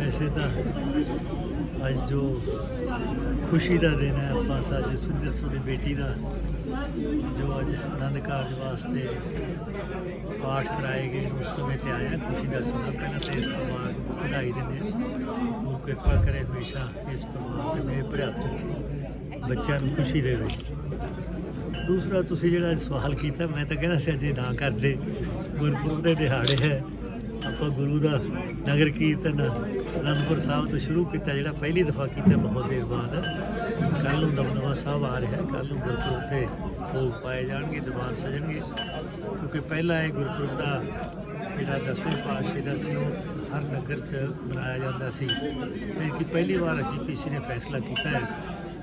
ਵੈਸੇ ਤਾਂ ਅੱਜ ਜੋ ਖੁਸ਼ੀ ਦਾ ਦਿਨ ਹੈ, ਆਪਾਂ ਸਾਜੀ ਸੁੰਦਰ ਸੋਨੀ ਬੇਟੀ ਦਾ, ਜੋ ਅੱਜ ਆਨੰਦ ਕਾਰਜ ਵਾਸਤੇ ਪਾਠ ਕਰਾਏ ਗਏ ਉਸ ਸਮੇਂ ਤੇ ਆਇਆ। ਖੁਸ਼ੀ ਦਾ ਸਮਾਂ ਪਹਿਲਾਂ ਤਾਂ ਇਸ ਪਰਿਵਾਰ ਨੂੰ ਵਧਾਈ ਦਿੰਦੇ ਹਾਂ। ਉਹ ਕਿਰਪਾ ਕਰੇ ਹਮੇਸ਼ਾ ਇਸ ਪਰਿਵਾਰ ਦੇ ਮੇਰੇ ਰੱਖੇ, ਬੱਚਿਆਂ ਨੂੰ ਖੁਸ਼ੀ ਦੇਵੇ। ਦੂਸਰਾ, ਤੁਸੀਂ ਜਿਹੜਾ ਸਵਾਲ ਕੀਤਾ, ਮੈਂ ਤਾਂ ਕਹਿੰਦਾ ਸੀ, ਅਜੇ ਨਾ ਕਰਦੇ। ਗੁਰਪੁਰਬ ਦੇ ਦਿਹਾੜੇ ਹੈ। ਆਪਾਂ ਗੁਰੂ ਦਾ ਨਗਰ ਕੀਰਤਨ ਅਨੰਦਪੁਰ ਸਾਹਿਬ ਤੋਂ ਸ਼ੁਰੂ ਕੀਤਾ, ਜਿਹੜਾ ਪਹਿਲੀ ਦਫਾ ਕੀਤਾ ਬਹੁਤ ਦੇਰ ਬਾਅਦ। ਕੱਲ ਨੂੰ ਦਮਦਮਾ ਸਾਹਿਬ ਆ ਰਿਹਾ ਕੱਲ ਨੂੰ ਗੁਰਪੁਰਬ ਤੇ ਭੋਗ ਪਾਏ ਜਾਣਗੇ, ਦੀਵਾਨ ਸਜਣਗੇ, ਕਿਉਂਕਿ ਪਹਿਲਾਂ ਇਹ ਗੁਰਪੁਰਬ ਦਾ ਜਿਹੜਾ ਦਸਵੇਂ ਪਾਤਸ਼ਾਹ ਦਾ ਸੀ, ਉਹ ਹਰ ਨਗਰ 'ਚ ਮਨਾਇਆ ਜਾਂਦਾ ਸੀ। ਕਿ ਪਹਿਲੀ ਵਾਰ ਅਸੀਂ ਪੀਸੀ ਨੇ ਫੈਸਲਾ ਕੀਤਾ ਹੈ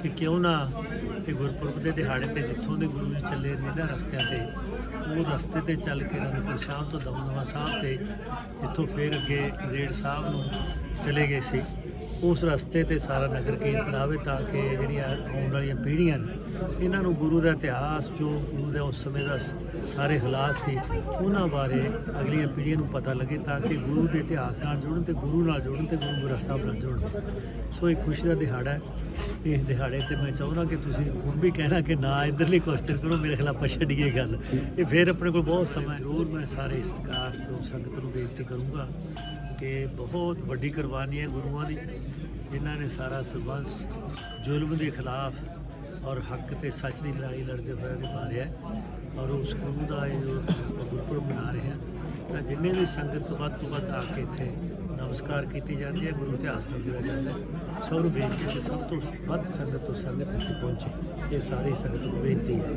ਕਿ ਕਿਉਂ ਨਾ ਇਹ ਗੁਰਪੁਰਬ ਦੇ ਦਿਹਾੜੇ ਤੇ ਜਿੱਥੋਂ ਦੇ ਗੁਰੂ ਜੀ ਚੱਲੇ ਨੇ ਨਾ ਰਸਤਿਆਂ ਤੇ, ਉਹ ਰਸਤੇ ਤੇ ਚੱਲ ਕੇ ਅਨੰਦਪੁਰ ਸਾਹਿਬ ਤੋਂ ਦਮਦਮਾ ਸਾਹਿਬ ਤੇ ਇੱਥੋਂ ਫੇਰ ਅੱਗੇ ਰੇੜ ਸਾਹਿਬ ਨੂੰ ਚਲੇ ਗਏ ਸੀ। ਉਸ ਰਸਤੇ ਤੇ ਸਾਰਾ ਨਗਰ ਕੀਰਤਨ ਆਵੇ ਤਾਂ ਕਿ ਜਿਹੜੀਆਂ ਆਉਣ ਵਾਲੀਆਂ ਪੀੜ੍ਹੀਆਂ ਨੇ, ਇਹਨਾਂ ਨੂੰ ਗੁਰੂ ਦਾ ਇਤਿਹਾਸ, ਜੋ ਗੁਰੂ ਦਾ ਉਸ ਸਮੇਂ ਦਾ ਸਾਰੇ ਹਾਲਾਤ ਸੀ, ਉਹਨਾਂ ਬਾਰੇ ਅਗਲੀਆਂ ਪੀੜ੍ਹੀਆਂ ਨੂੰ ਪਤਾ ਲੱਗੇ ਤਾਂ ਕਿ ਗੁਰੂ ਦੇ ਇਤਿਹਾਸ ਨਾਲ ਜੁੜਨ ਤੇ ਗੁਰੂ ਨਾਲ ਜੁੜਨ ਤੇ ਗੁਰੂ ਗ੍ਰੰਥ ਸਾਹਿਬ ਨਾਲ ਜੁੜਨ। ਸੋ ਇਹ ਖੁਸ਼ੀ ਦਾ ਦਿਹਾੜਾ ਹੈ। ਇਸ ਦਿਹਾੜੇ ਤੇ ਮੈਂ ਚਾਹੁੰਦਾ ਕਿ ਤੁਸੀਂ ਹੁਣ ਵੀ ਕਹਿਣਾ ਕਿ ਨਾ, ਇਧਰਲੀ ਕੁਐਸਚਨ ਕਰੋ, ਮੇਰੇ ਖਿਲਾਫ ਆਪਾਂ ਛੱਡੀਏ ਗੱਲ। ਇਹ ਫਿਰ ਆਪਣੇ ਕੋਲ ਬਹੁਤ ਸਮਾਂ ਹੈ। ਜ਼ਰੂਰ ਮੈਂ ਸਾਰੇ ਇਸਤਕਾਰ ਤੋਂ ਸੰਗਤ ਨੂੰ ਬੇਨਤੀ ਕਰੂੰਗਾ ਕਿ ਬਹੁਤ ਵੱਡੀ ਕੁਰਬਾਨੀ ਹੈ ਗੁਰੂਆਂ ਦੀ, ਜਿਨ੍ਹਾਂ ਨੇ ਸਾਰਾ ਸਰਬੰਸ ਜ਼ੁਲਮ ਦੇ ਖਿਲਾਫ ਔਰ ਹੱਕ ਤੇ ਸੱਚ ਦੀ ਲੜਾਈ ਲੜਦੇ ਹੋਏ ਨਿਭਾਰਿਆ ਹੈ ਔਰ ਉਸ ਗੁਰੂ ਦਾ ਇਹ ਜੋ ਗੁਰਪੁਰਬ ਮਨਾ ਰਹੇ ਹਾਂ ਤਾਂ ਜਿੰਨੇ ਵੀ ਸੰਗਤ ਤੋਂ ਵੱਧ ਤੋਂ ਵੱਧ ਆ ਕੇ ਇੱਥੇ ਨਮਸਕਾਰ ਕੀਤੀ ਜਾਂਦੀ ਹੈ, ਗੁਰੂ ਇਤਿਹਾਸ ਨਾਲ ਜੁੜਿਆ ਜਾਂਦਾ ਹੈ। ਸਭ ਨੂੰ ਬੇਨਤੀ ਹੈ ਕਿ ਸਭ ਤੋਂ ਵੱਧ ਸੰਗਤ ਤੋਂ ਸੰਗਤ ਤੱਕ ਪਹੁੰਚੇ। ਇਹ ਸਾਰੀ ਸੰਗਤ ਨੂੰ ਬੇਨਤੀ ਹੈ।